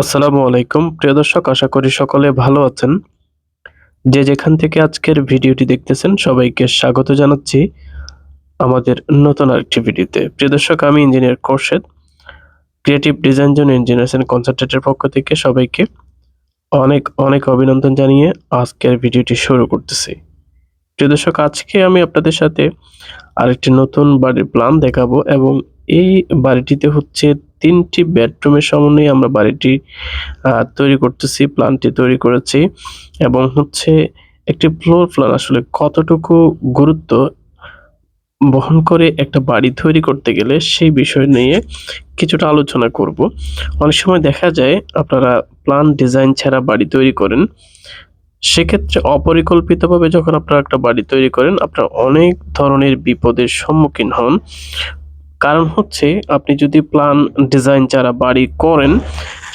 আসসালামু আলাইকুম। প্রিয় দর্শক, আশা করি সকলে ভালো আছেন। যে যেখান থেকে আজকের ভিডিওটি দেখতেছেন, সবাইকে স্বাগত জানাচ্ছি আমাদের নতুন আরেকটি ভিডিওতে। প্রিয় দর্শক, আমি ইঞ্জিনিয়ার কোর্শেদ ক্রিয়েটিভ ডিজাইন জন্য ইঞ্জিনিয়ার্স অ্যান্ড পক্ষ থেকে সবাইকে অনেক অনেক অভিনন্দন জানিয়ে আজকের ভিডিওটি শুরু করতেছি। প্রিয় দর্শক, আজকে আমি আপনাদের সাথে আরেকটি নতুন বাড়ির প্ল্যান দেখাবো এবং এই বাড়িটিতে হচ্ছে তিনটি বেডরুমের সমন্বয়ে আমরা বাড়িটি তৈরি করতেছি, প্ল্যানটি তৈরি করেছি এবং হচ্ছে একটি ফ্লোর প্ল্যান আসলে কতটুকু গুরুত্ব বহন করে একটা বাড়ি তৈরি করতে গেলে সেই বিষয় নিয়ে কিছুটা আলোচনা করব। অনেক সময় দেখা যায় আপনারা প্ল্যান ডিজাইন ছাড়া বাড়ি তৈরি করেন, সেক্ষেত্রে অপরিকল্পিতভাবে যখন আপনারা একটা বাড়ি তৈরি করেন, আপনারা অনেক ধরনের বিপদের সম্মুখীন হন। কারণ হচ্ছে আপনি যদি প্ল্যান ডিজাইন যারা বাড়ি করেন,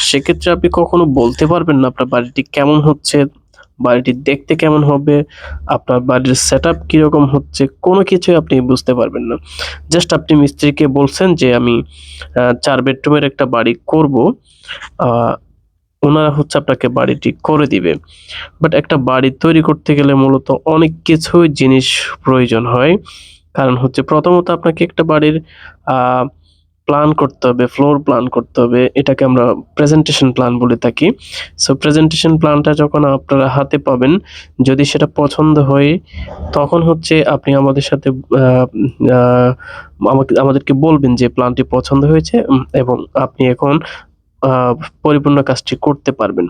সেক্ষেত্রে আপনি কখনো বলতে পারবেন না আপনার বাড়িটি কেমন হচ্ছে, বাড়িটি দেখতে কেমন হবে, আপনার বাড়ির সেট আপ কীরকম হচ্ছে, কোনো কিছুই আপনি বুঝতে পারবেন না। জাস্ট আপনি মিস্ত্রিকে বলছেন যে আমি চার বেডরুমের একটা বাড়ি করব ওনারা হচ্ছে আপনাকে বাড়িটি করে দিবে। বাট একটা বাড়ি তৈরি করতে গেলে মূলত অনেক কিছুই জিনিস প্রয়োজন হয়। কারণ হচ্ছে প্রথমত আপনাকে একটা বাড়ির প্ল্যান করতে হবে ফ্লোর প্ল্যান করতে হবে, এটাকে আমরা প্রেজেন্টেশন প্ল্যান বলে থাকি। সো প্রেজেন্টেশন প্ল্যানটা যখন আপনারা হাতে পাবেন, যদি সেটা পছন্দ হয়, তখন হচ্ছে আপনি আমাদের সাথে আমাকে, আমাদেরকে বলবেন যে প্ল্যানটি পছন্দ হয়েছে এবং আপনি এখন পরিপূর্ণ কাজটি করতে পারবেন।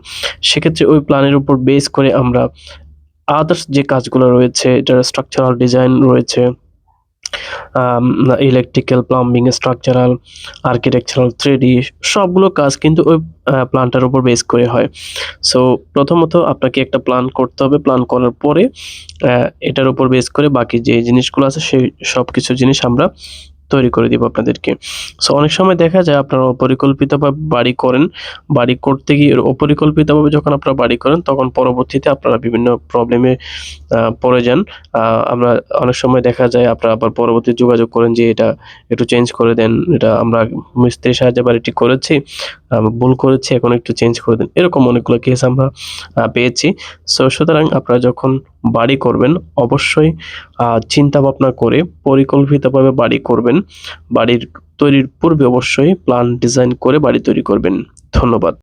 সেক্ষেত্রে ওই প্ল্যানের উপর বেস করে আমরা আদার্স যে কাজগুলো রয়েছে এটার স্ট্রাকচারাল ডিজাইন রয়েছে electrical plumbing structural architectural three সবগুলো কাজ কিন্তু ওই প্ল্যানটার উপর বেস করে হয়। সো প্রথমত আপনাকে একটা প্ল্যান করতে হবে। প্ল্যান করার পরে এটার উপর বেস করে বাকি যে জিনিসগুলো আছে, সেই সব কিছু জিনিস আমরা তৈরি করে দিব আপনাদেরকে। সো অনেক সময় দেখা যায় আপনারা অপরিকল্পিতভাবে বাড়ি করেন। বাড়ি করতে গিয়ে অপরিকল্পিতভাবে যখন আপনারা বাড়ি করেন, তখন পরবর্তীতে আপনারা বিভিন্ন প্রবলেমে পড়ে যান। আমরা অনেক সময় দেখা যায় আপনারা আবার পরবর্তী যোগাযোগ করেন যে এটা একটু চেঞ্জ করে দেন, এটা আমরা মিস্ত্রির সাহায্যে বাড়িটি করেছি ভুল করেছি, এখন একটু চেঞ্জ করে দেন। এরকম অনেকগুলো কেস আমরা পেয়েছি। সো সুতরাং আপনারা যখন বাড়ি করবেন, অবশ্যই চিন্তা ভাবনা করে পরিকল্পিতভাবে বাড়ি করবেন। বাড়ির তৈরির পূর্বে অবশ্যই প্ল্যান ডিজাইন করে বাড়ি তৈরি করবেন। ধন্যবাদ।